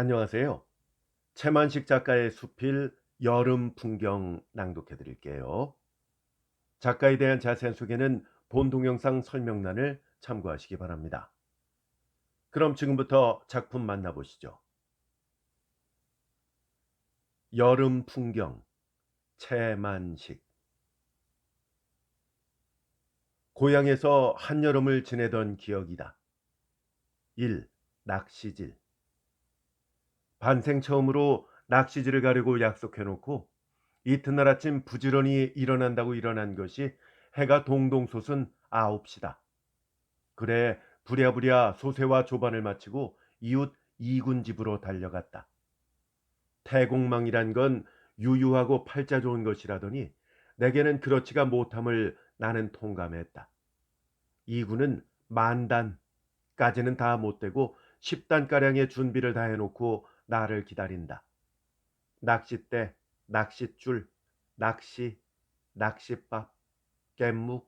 안녕하세요. 채만식 작가의 수필 여름 풍경 낭독해 드릴게요. 작가에 대한 자세한 소개는 본 동영상 설명란을 참고하시기 바랍니다. 그럼 지금부터 작품 만나보시죠. 여름 풍경 채만식 고향에서 한여름을 지내던 기억이다. 1. 낚시질 반생 처음으로 낚시질을 가려고 약속해놓고 이튿날 아침 부지런히 일어난다고 일어난 것이 해가 동동 솟은 9시다. 그래 부랴부랴 소세와 조반을 마치고 이웃 이군 집으로 달려갔다. 태공망이란 건 유유하고 팔자 좋은 것이라더니 내게는 그렇지가 못함을 나는 통감했다. 이군은 만단까지는 다 못되고 10단가량의 준비를 다 해놓고 나를 기다린다. 낚싯대, 낚싯줄, 낚시, 낚싯밥, 깻묵,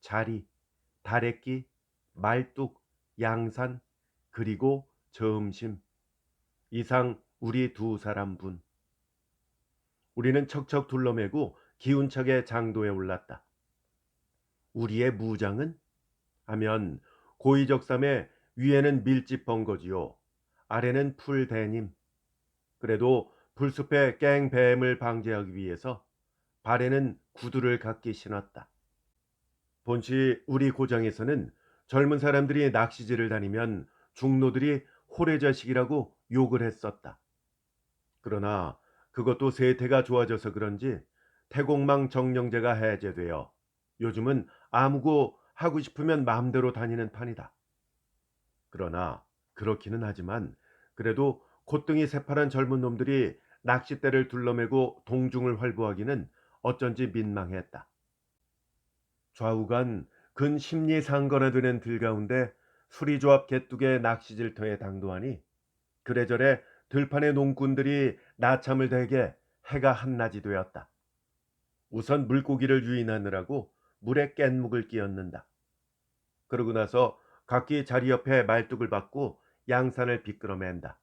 자리, 다래끼, 말뚝, 양산, 그리고 점심. 이상 우리 두 사람분. 우리는 척척 둘러매고 기운차게 장도에 올랐다. 우리의 무장은? 하면 고의적삼에 위에는 밀집 번거지요. 아래는 풀대님. 그래도 불숲의 깽뱀을 방지하기 위해서 발에는 구두를 갖기 신었다. 본시 우리 고장에서는 젊은 사람들이 낚시질을 다니면 중노들이 호래자식이라고 욕을 했었다. 그러나 그것도 세태가 좋아져서 그런지 태공망 정령제가 해제되어 요즘은 아무고 하고 싶으면 마음대로 다니는 판이다. 그러나 그렇기는 하지만 그래도 콧등이 새파란 젊은 놈들이 낚싯대를 둘러매고 동중을 활보하기는 어쩐지 민망했다. 좌우간 근 심리 상거나 되는 들 가운데 수리조합 개뚝의 낚시질터에 당도하니 그래저래 들판의 농꾼들이 나참을 대게 해가 한낮이 되었다. 우선 물고기를 유인하느라고 물에 깻묵을 끼얹는다. 그러고 나서 각기 자리 옆에 말뚝을 받고 양산을 비끄러맨다.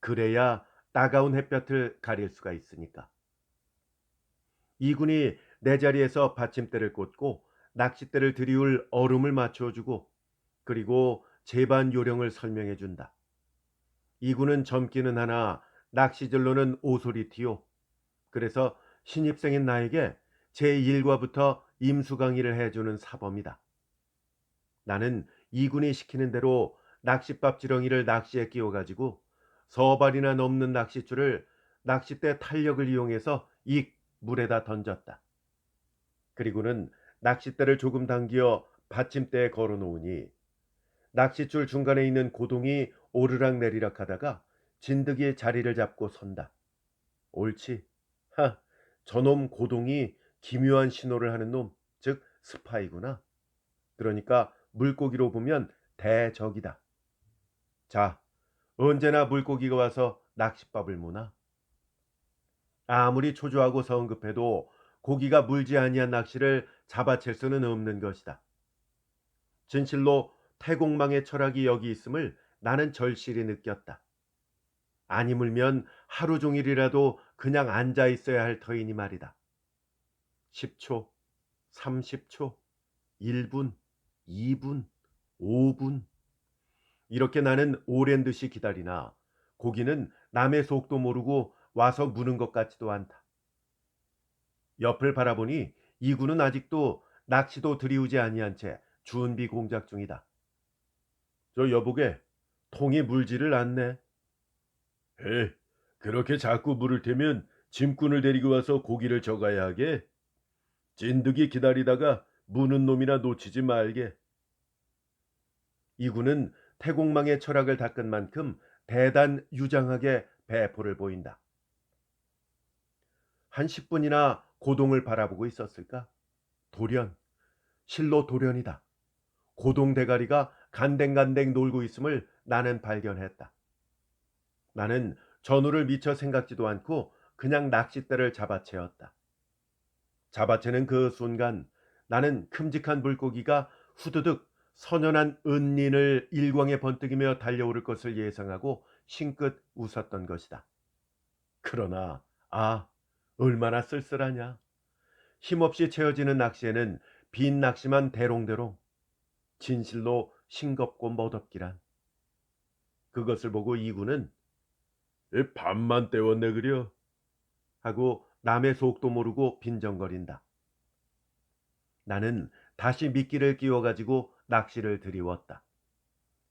그래야 따가운 햇볕을 가릴 수가 있으니까. 이군이 내 자리에서 받침대를 꽂고 낚싯대를 들이울 얼음을 맞춰주고 그리고 제반 요령을 설명해 준다. 이군은 젊기는 하나 낚시질로는 오소리티요. 그래서 신입생인 나에게 제 일과부터 임수 강의를 해주는 사범이다. 나는 이군이 시키는 대로 낚싯밥 지렁이를 낚시에 끼워가지고 서발이나 넘는 낚싯줄을 낚싯대 탄력을 이용해서 이 물에다 던졌다. 그리고는 낚싯대를 조금 당겨 받침대에 걸어 놓으니 낚싯줄 중간에 있는 고동이 오르락 내리락 하다가 진드기의 자리를 잡고 선다. 옳지. 하, 저놈 고동이 기묘한 신호를 하는 놈, 즉 스파이구나. 그러니까 물고기로 보면 대적이다. 자, 언제나 물고기가 와서 낚싯밥을 무나? 아무리 초조하고 성급해도 고기가 물지 아니한 낚시를 잡아챌 수는 없는 것이다. 진실로 태공망의 철학이 여기 있음을 나는 절실히 느꼈다. 아니 물면 하루 종일이라도 그냥 앉아 있어야 할 터이니 말이다. 10초, 30초, 1분, 2분, 5분. 이렇게 나는 오랜 듯이 기다리나 고기는 남의 속도 모르고 와서 무는 것 같지도 않다. 옆을 바라보니 이구는 아직도 낚시도 들이우지 아니한 채 준비 공작 중이다. 저 여보게 통이 물지를 않네. 에, 그렇게 자꾸 물을 테면 짐꾼을 데리고 와서 고기를 져가야 하게. 찐득이 기다리다가 무는 놈이나 놓치지 말게. 이구는 태공망의 철학을 닦은 만큼 대단 유장하게 배포를 보인다. 한 10분이나 고동을 바라보고 있었을까? 돌연, 실로 돌연이다. 고동 대가리가 간댕간댕 놀고 있음을 나는 발견했다. 나는 전우를 미처 생각지도 않고 그냥 낚싯대를 잡아채었다. 잡아채는 그 순간 나는 큼직한 물고기가 후두득 선연한 은린을 일광에 번뜩이며 달려오를 것을 예상하고 싱긋 웃었던 것이다. 그러나 아 얼마나 쓸쓸하냐. 힘없이 채워지는 낚시에는 빈 낚시만 대롱대롱 진실로 싱겁고 멋없기란. 그것을 보고 이구는 "에, 반만 때웠네 그려 하고 남의 속도 모르고 빈정거린다. 나는 다시 미끼를 끼워가지고 낚시를 들이웠다.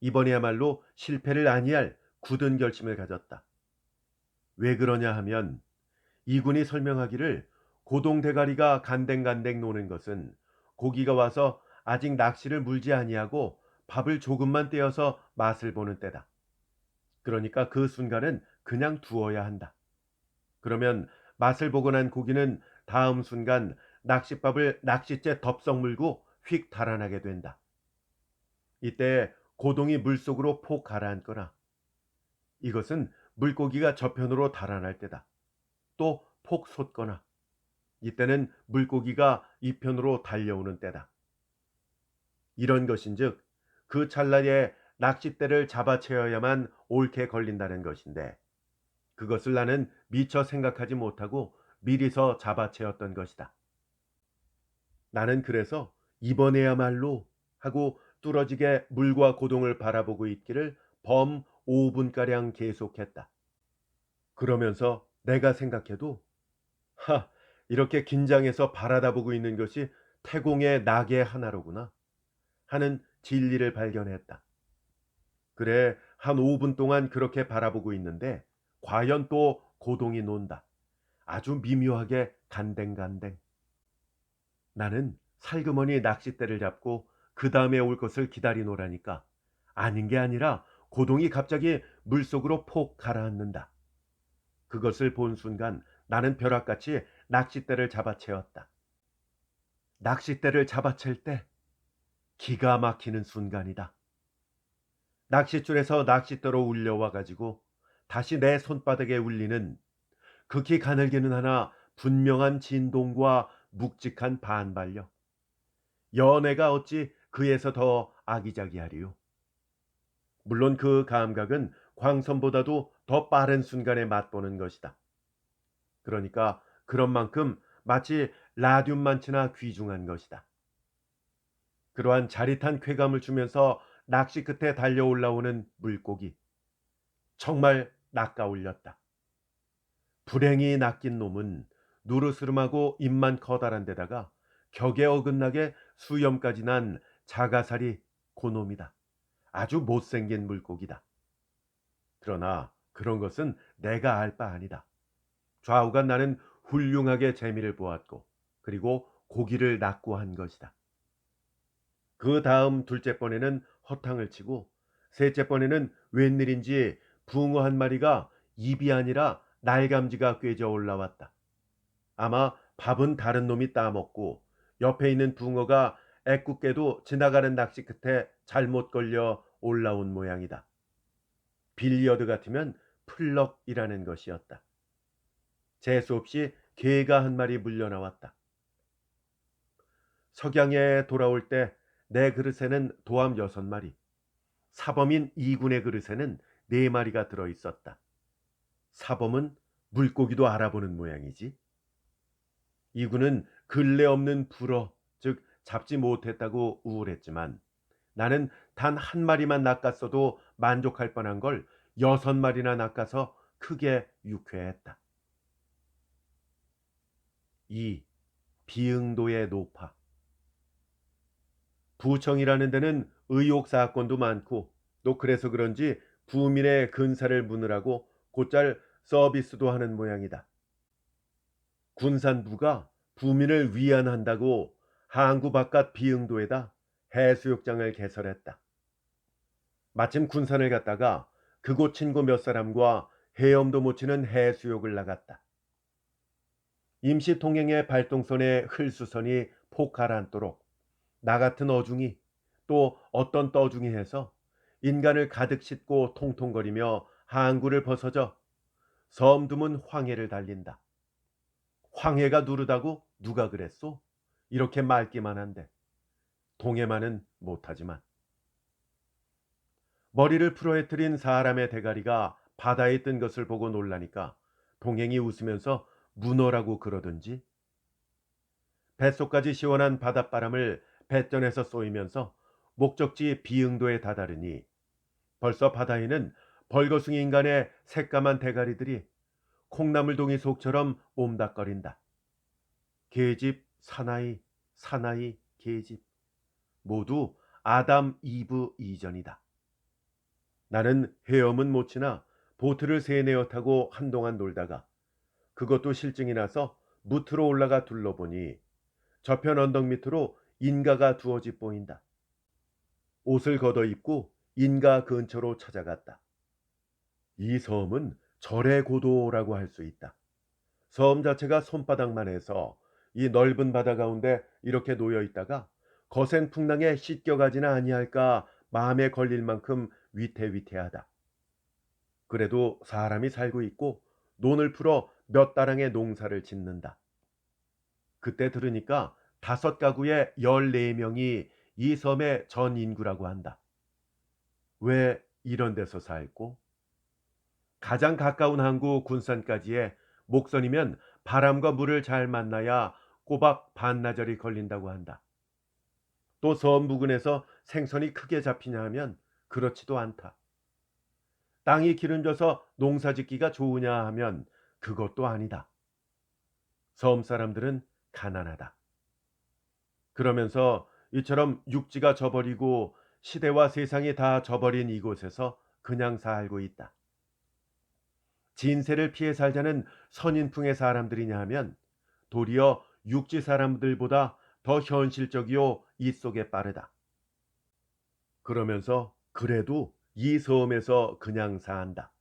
이번에야말로 실패를 아니할 굳은 결심을 가졌다. 왜 그러냐 하면 이군이 설명하기를 고동 대가리가 간댕간댕 노는 것은 고기가 와서 아직 낚시를 물지 아니하고 밥을 조금만 떼어서 맛을 보는 때다. 그러니까 그 순간은 그냥 두어야 한다. 그러면 맛을 보고 난 고기는 다음 순간 낚싯밥을 낚싯째 덥석 물고 휙 달아나게 된다. 이때 고동이 물속으로 폭 가라앉거나 이것은 물고기가 저편으로 달아날 때다. 또 폭 솟거나 이때는 물고기가 이편으로 달려오는 때다. 이런 것인즉 그 찰나에 낚싯대를 잡아채어야만 옳게 걸린다는 것인데 그것을 나는 미처 생각하지 못하고 미리서 잡아채었던 것이다. 나는 그래서 이번에야말로 하고 뚫어지게 물과 고동을 바라보고 있기를 범 5분가량 계속했다. 그러면서 내가 생각해도 하, 이렇게 긴장해서 바라다보고 있는 것이 태공의 낙의 하나로구나 하는 진리를 발견했다. 그래, 한 5분 동안 그렇게 바라보고 있는데 과연 또 고동이 논다. 아주 미묘하게 간댕간댕. 나는 살그머니 낚싯대를 잡고 그 다음에 올 것을 기다리노라니까 아닌 게 아니라 고동이 갑자기 물속으로 폭 가라앉는다. 그것을 본 순간 나는 벼락같이 낚싯대를 잡아채웠다. 낚싯대를 잡아챌 때 기가 막히는 순간이다. 낚싯줄에서 낚싯대로 울려와 가지고 다시 내 손바닥에 울리는 극히 가늘기는 하나 분명한 진동과 묵직한 반발력. 연애가 어찌 그에서 더 아기자기하리요. 물론 그 감각은 광선보다도 더 빠른 순간에 맛보는 것이다. 그러니까 그런 만큼 마치 라듐만치나 귀중한 것이다. 그러한 자릿한 쾌감을 주면서 낚시 끝에 달려 올라오는 물고기. 정말 낚아올렸다. 불행히 낚인 놈은 누르스름하고 입만 커다란 데다가 격에 어긋나게 수염까지 난 자가살이 고놈이다. 아주 못생긴 물고기다. 그러나 그런 것은 내가 알 바 아니다. 좌우간 나는 훌륭하게 재미를 보았고 그리고 고기를 낙고한 것이다. 그 다음 둘째 번에는 허탕을 치고 셋째 번에는 웬일인지 붕어 한 마리가 입이 아니라 날감지가 꿰져 올라왔다. 아마 밥은 다른 놈이 따먹고 옆에 있는 붕어가 애꿎게도 지나가는 낚시 끝에 잘못 걸려 올라온 모양이다. 빌리어드 같으면 플럭이라는 것이었다. 재수 없이 개가 한 마리 물려나왔다. 석양에 돌아올 때 내 그릇에는 도암 여섯 마리, 사범인 이군의 그릇에는 네 마리가 들어 있었다. 사범은 물고기도 알아보는 모양이지. 이군은 근래 없는 불어, 즉 잡지 못했다고 우울했지만 나는 단 한 마리만 낚았어도 만족할 뻔한 걸 여섯 마리나 낚아서 크게 유쾌했다. 2. 비응도의 노파 부청이라는 데는 의혹 사건도 많고 또 그래서 그런지 부민의 근사를 묻느라고 곧잘 서비스도 하는 모양이다. 군산부가 부민을 위안한다고 항구 바깥 비응도에다 해수욕장을 개설했다. 마침 군산을 갔다가 그곳 친구 몇 사람과 헤엄도 못 치는 해수욕을 나갔다. 임시 통행의 발동선에 흘수선이 폭 가라앉도록 나 같은 어중이 또 어떤 떠중이 해서 인간을 가득 싣고 통통거리며 항구를 벗어져 섬 드문 황해를 달린다. 황해가 누르다고 누가 그랬소? 이렇게 맑기만 한데 동해만은 못하지만 머리를 풀어헤트린 사람의 대가리가 바다에 뜬 것을 보고 놀라니까 동행이 웃으면서 문어라고 그러든지 뱃속까지 시원한 바닷바람을 뱃전에서 쏘이면서 목적지 비응도에 다다르니 벌써 바다에는 벌거숭이 인간의 새까만 대가리들이 콩나물동이 속처럼 옴닥거린다. 계집, 사나이, 사나이, 계집 모두 아담 이브 이전이다. 나는 헤엄은 못 치나 보트를 세내어 타고 한동안 놀다가 그것도 실증이 나서 무트로 올라가 둘러보니 저편 언덕 밑으로 인가가 두어지 보인다. 옷을 걷어 입고 인가 근처로 찾아갔다. 이 섬은 절의 고도라고 할 수 있다. 섬 자체가 손바닥만 해서 이 넓은 바다 가운데 이렇게 놓여 있다가 거센 풍랑에 씻겨가지나 아니할까 마음에 걸릴 만큼 위태위태하다. 그래도 사람이 살고 있고 논을 풀어 몇 다랑의 농사를 짓는다. 그때 들으니까 다섯 가구의 14명이 이 섬의 전 인구라고 한다. 왜 이런 데서 살고? 가장 가까운 항구 군산까지의 목선이면 바람과 물을 잘 만나야 꼬박 반나절이 걸린다고 한다. 또 섬 부근에서 생선이 크게 잡히냐 하면 그렇지도 않다. 땅이 기름져서 농사 짓기가 좋으냐 하면 그것도 아니다. 섬 사람들은 가난하다. 그러면서 이처럼 육지가 져버리고 시대와 세상이 다 져버린 이곳에서 그냥 살고 있다. 진세를 피해 살자는 선인풍의 사람들이냐 하면 도리어 육지 사람들보다 더 현실적이요 이 속에 빠르다. 그러면서 그래도 이 섬에서 그냥 산다.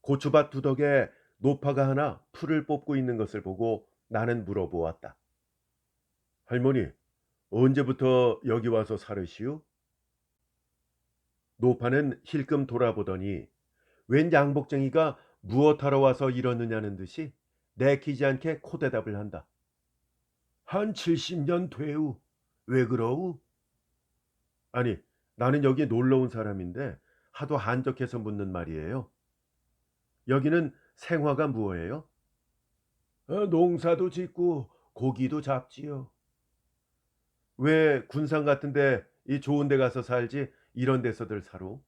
고추밭 두덕에 노파가 하나 풀을 뽑고 있는 것을 보고 나는 물어보았다. 할머니, 언제부터 여기 와서 살으시오? 노파는 힐끔 돌아보더니 웬 양복쟁이가 무엇하러 와서 이러느냐는 듯이 내키지 않게 코대답을 한다. 한 70년 되우. 왜 그러우? 아니, 나는 여기 놀러 온 사람인데 하도 한적해서 묻는 말이에요. 여기는 생화가 무엇이에요? 어, 농사도 짓고 고기도 잡지요. 왜 군산 같은데 이 좋은 데 가서 살지 이런 데서들 살아?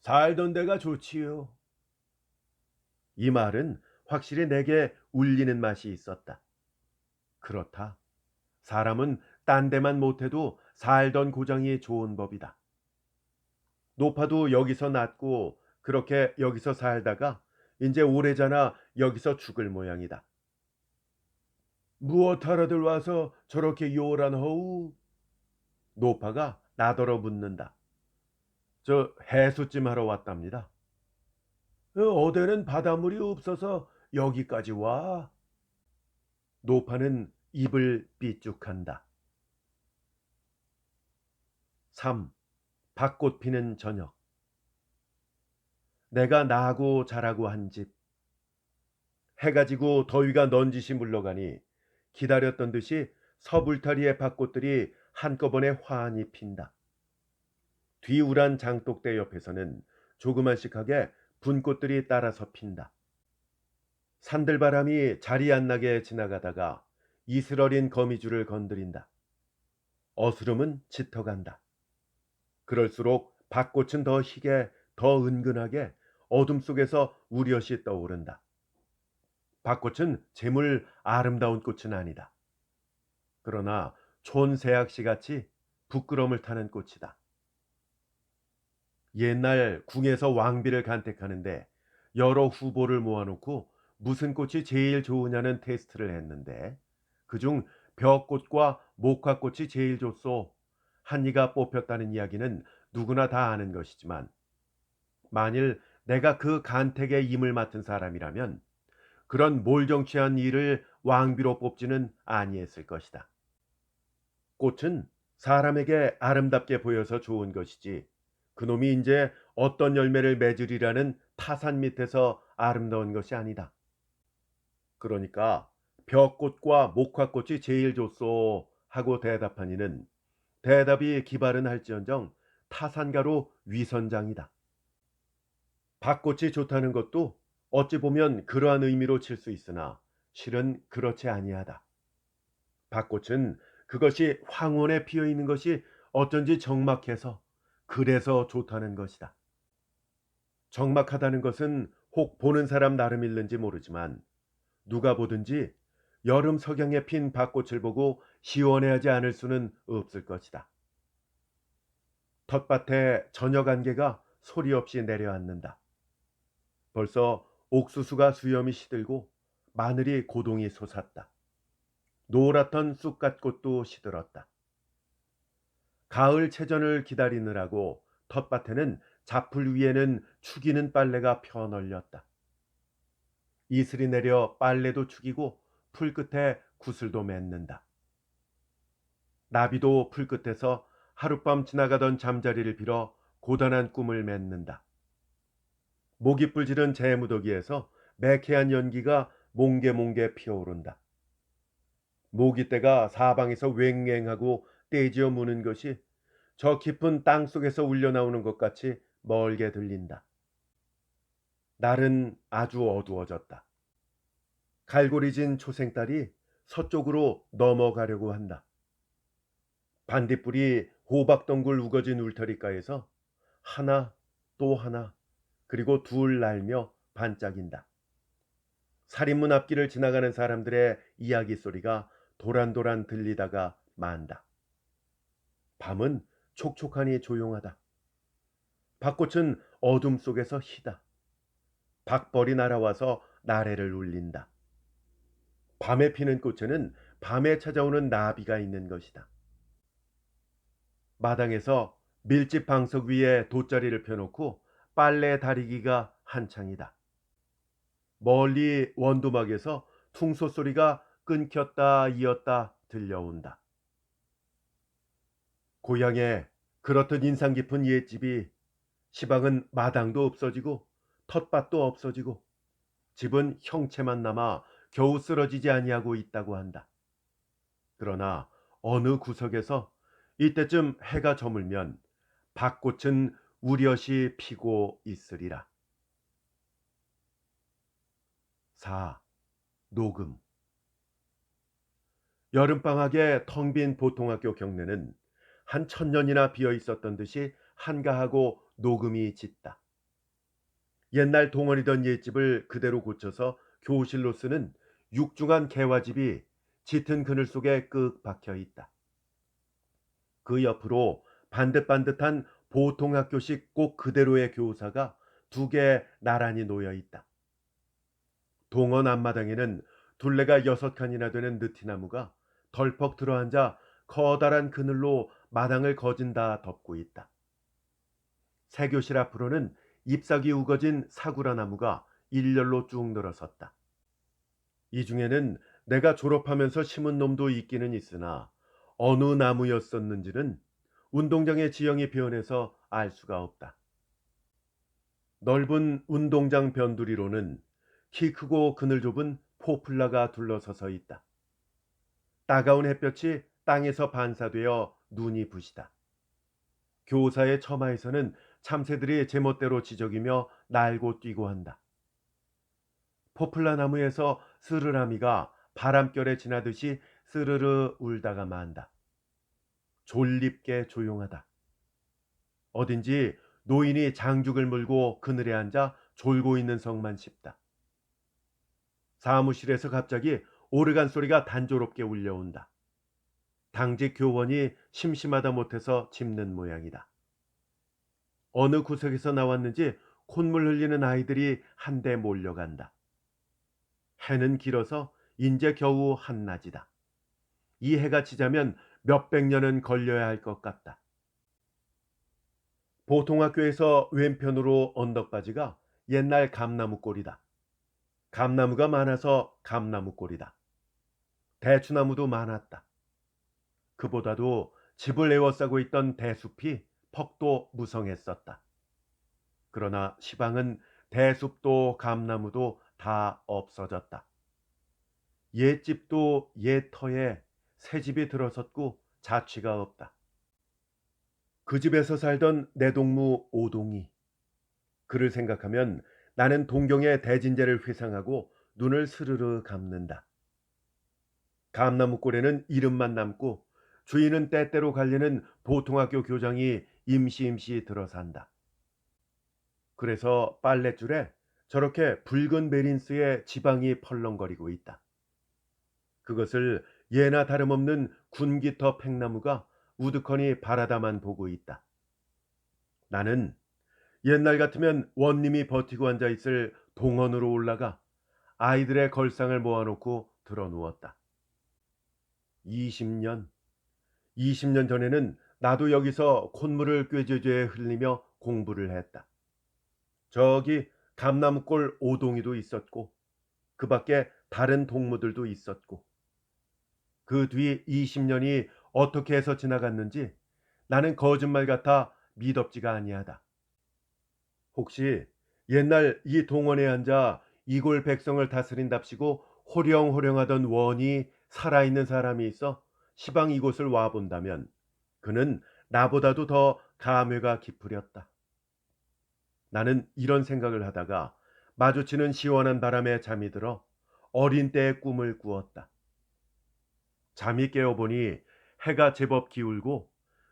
살던 데가 좋지요. 이 말은 확실히 내게 울리는 맛이 있었다. 그렇다. 사람은 딴 데만 못해도 살던 고장이 좋은 법이다. 노파도 여기서 났고 그렇게 여기서 살다가 이제 오래잖아 여기서 죽을 모양이다. 무엇하러들 와서 저렇게 요란 허우? 노파가 나더러 묻는다. 저 해수찜 하러 왔답니다. 어, 어데는 바닷물이 없어서 여기까지 와. 노파는 입을 삐죽한다. 3. 벚꽃 피는 저녁 내가 나고 자라고 한 집. 해가 지고 더위가 넌지시 물러가니 기다렸던 듯이 서불타리의 벚꽃들이 한꺼번에 환히 핀다. 뒤우란 장독대 옆에서는 조그만씩하게 분꽃들이 따라서 핀다. 산들바람이 자리 안 나게 지나가다가 이슬어린 거미줄을 건드린다. 어스름은 짙어간다. 그럴수록 밭꽃은 더 희게 더 은근하게 어둠 속에서 우려시 떠오른다. 밭꽃은 재물 아름다운 꽃은 아니다. 그러나 촌새악시 같이 부끄럼을 타는 꽃이다. 옛날 궁에서 왕비를 간택하는데 여러 후보를 모아놓고 무슨 꽃이 제일 좋으냐는 테스트를 했는데 그중 벼꽃과 목화꽃이 제일 좋소. 한이가 뽑혔다는 이야기는 누구나 다 아는 것이지만 만일 내가 그 간택에 임을 맡은 사람이라면 그런 몰정취한 일을 왕비로 뽑지는 아니했을 것이다. 꽃은 사람에게 아름답게 보여서 좋은 것이지 그놈이 이제 어떤 열매를 맺으리라는 타산 밑에서 아름다운 것이 아니다. 그러니까 벼꽃과 목화꽃이 제일 좋소 하고 대답한 이는 대답이 기발은 할지언정 타산가로 위선장이다. 밭꽃이 좋다는 것도 어찌 보면 그러한 의미로 칠 수 있으나 실은 그렇지 아니하다. 밭꽃은 그것이 황혼에 피어 있는 것이 어쩐지 적막해서 그래서 좋다는 것이다. 적막하다는 것은 혹 보는 사람 나름 일는지 모르지만 누가 보든지 여름 석양에 핀 밭꽃을 보고 시원해하지 않을 수는 없을 것이다. 텃밭에 저녁 안개가 소리 없이 내려앉는다. 벌써 옥수수가 수염이 시들고 마늘이 고동이 솟았다. 노랗던 쑥갓꽃도 시들었다. 가을 채전을 기다리느라고 텃밭에는 자풀 위에는 축이는 빨래가 펴널렸다. 이슬이 내려 빨래도 축이고 풀 끝에 구슬도 맺는다. 나비도 풀 끝에서 하룻밤 지나가던 잠자리를 빌어 고단한 꿈을 맺는다. 모기 뿔지른 재 무더기에서 매캐한 연기가 몽게몽게 피어오른다. 모기떼가 사방에서 왱왱하고 떼지어 무는 것이 저 깊은 땅 속에서 울려 나오는 것 같이 멀게 들린다. 날은 아주 어두워졌다. 갈고리 진 초생딸이 서쪽으로 넘어가려고 한다. 반딧불이 호박덩굴 우거진 울타리가에서 하나 또 하나 그리고 둘 날며 반짝인다. 살인문 앞길을 지나가는 사람들의 이야기 소리가 도란도란 들리다가 만다. 밤은 촉촉하니 조용하다. 밭꽃은 어둠 속에서 희다. 박벌이 날아와서 나래를 울린다. 밤에 피는 꽃에는 밤에 찾아오는 나비가 있는 것이다. 마당에서 밀집 방석 위에 돗자리를 펴놓고 빨래 다리기가 한창이다. 멀리 원두막에서 퉁소 소리가 끊겼다 이었다 들려온다. 고향에 그렇듯 인상 깊은 옛집이 시방은 마당도 없어지고 텃밭도 없어지고 집은 형체만 남아 겨우 쓰러지지 아니하고 있다고 한다. 그러나 어느 구석에서 이때쯤 해가 저물면 밭꽃은 우려시 피고 있으리라. 4. 녹음 여름방학에 텅 빈 보통학교 경내는 한 천년이나 비어 있었던 듯이 한가하고 녹음이 짙다. 옛날 동원이던 옛집을 그대로 고쳐서 교실로 쓰는 육중한 개화집이 짙은 그늘 속에 끄 박혀 있다. 그 옆으로 반듯반듯한 보통 학교식 꼭 그대로의 교사가 두 개 나란히 놓여 있다. 동원 앞마당에는 둘레가 여섯 칸이나 되는 느티나무가 덜컥 들어앉아 커다란 그늘로 마당을 거진다 덮고 있다. 새 교실 앞으로는 잎사귀 우거진 사구라 나무가 일렬로 쭉 늘어섰다. 이 중에는 내가 졸업하면서 심은 놈도 있기는 있으나 어느 나무였었는지는 운동장의 지형이 변해서 알 수가 없다. 넓은 운동장 변두리로는 키 크고 그늘 좁은 포플라가 둘러서서 있다. 따가운 햇볕이 땅에서 반사되어 눈이 부시다. 교사의 처마에서는 참새들이 제멋대로 지저귀며 날고 뛰고 한다. 포플라 나무에서 스르라미가 바람결에 지나듯이 스르르 울다가 만다. 졸립게 조용하다. 어딘지 노인이 장죽을 물고 그늘에 앉아 졸고 있는 성만 싶다. 사무실에서 갑자기 오르간 소리가 단조롭게 울려온다. 당직 교원이 심심하다 못해서 짚는 모양이다. 어느 구석에서 나왔는지 콧물 흘리는 아이들이 한데 몰려간다. 해는 길어서 인제 겨우 한낮이다. 이 해가 지자면 몇백 년은 걸려야 할 것 같다. 보통학교에서 왼편으로 언덕바지가 옛날 감나무 꼴이다. 감나무가 많아서 감나무 꼴이다. 대추나무도 많았다. 그보다도 집을 에워싸고 있던 대숲이 퍽도 무성했었다. 그러나 시방은 대숲도 감나무도 다 없어졌다. 옛집도 옛 터에 새 집이 들어섰고 자취가 없다. 그 집에서 살던 내 동무 오동이 그를 생각하면 나는 동경의 대진제를 회상하고 눈을 스르르 감는다. 감나무 꼴에는 이름만 남고 주인은 때때로 갈리는 보통학교 교장이 임시임시 들어산다. 그래서 빨랫줄에 저렇게 붉은 메린스의 지방이 펄렁거리고 있다. 그것을 예나 다름없는 군기터 팽나무가 우두커니 바라다만 보고 있다. 나는 옛날 같으면 원님이 버티고 앉아 있을 동원으로 올라가 아이들의 걸상을 모아놓고 드러누웠다. 20년, 20년 전에는 나도 여기서 콧물을 꾀죄죄 흘리며 공부를 했다. 저기 감나무골 오동이도 있었고 그 밖에 다른 동무들도 있었고 그 뒤 20년이 어떻게 해서 지나갔는지 나는 거짓말 같아 미덥지가 아니하다. 혹시 옛날 이 동원에 앉아 이골 백성을 다스린답시고 호령호령하던 원이 살아있는 사람이 있어 시방 이곳을 와 본다면 그는 나보다도 더 감회가 깊으렸다. 나는 이런 생각을 하다가 마주치는 시원한 바람에 잠이 들어 어린 때의 꿈을 꾸었다. 잠이 깨어보니 해가 제법 기울고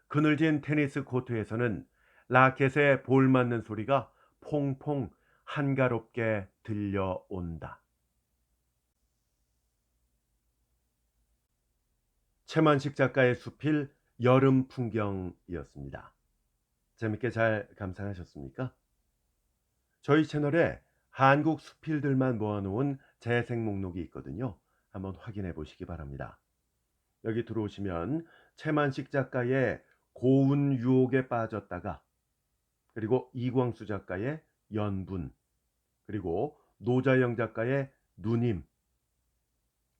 그늘진 테니스 코트에서는 라켓에 볼 맞는 소리가 퐁퐁 한가롭게 들려온다. 최만식 작가의 수필 여름 풍경이었습니다. 재밌게 잘 감상하셨습니까? 저희 채널에 한국 수필들만 모아놓은 재생 목록이 있거든요. 한번 확인해 보시기 바랍니다. 여기 들어오시면 최만식 작가의 고운 유혹에 빠졌다가 그리고 이광수 작가의 연분 그리고 노자영 작가의 누님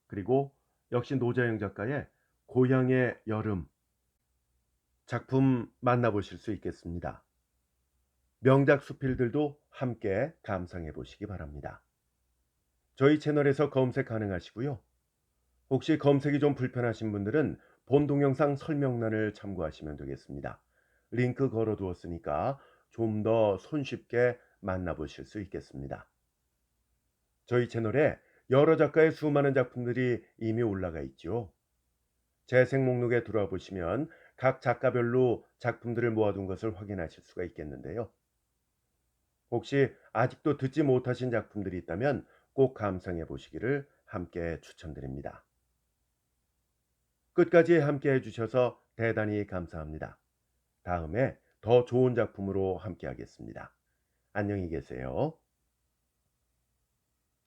그리고 역시 노자영 작가의 고향의 여름 작품 만나보실 수 있겠습니다. 명작 수필들도 함께 감상해 보시기 바랍니다. 저희 채널에서 검색 가능하시고요. 혹시 검색이 좀 불편하신 분들은 본 동영상 설명란을 참고하시면 되겠습니다. 링크 걸어 두었으니까 좀 더 손쉽게 만나보실 수 있겠습니다. 저희 채널에 여러 작가의 수많은 작품들이 이미 올라가 있죠. 재생 목록에 들어와 보시면 각 작가별로 작품들을 모아둔 것을 확인하실 수가 있겠는데요. 혹시 아직도 듣지 못하신 작품들이 있다면 꼭 감상해 보시기를 함께 추천드립니다. 끝까지 함께 해주셔서 대단히 감사합니다. 다음에 더 좋은 작품으로 함께 하겠습니다. 안녕히 계세요.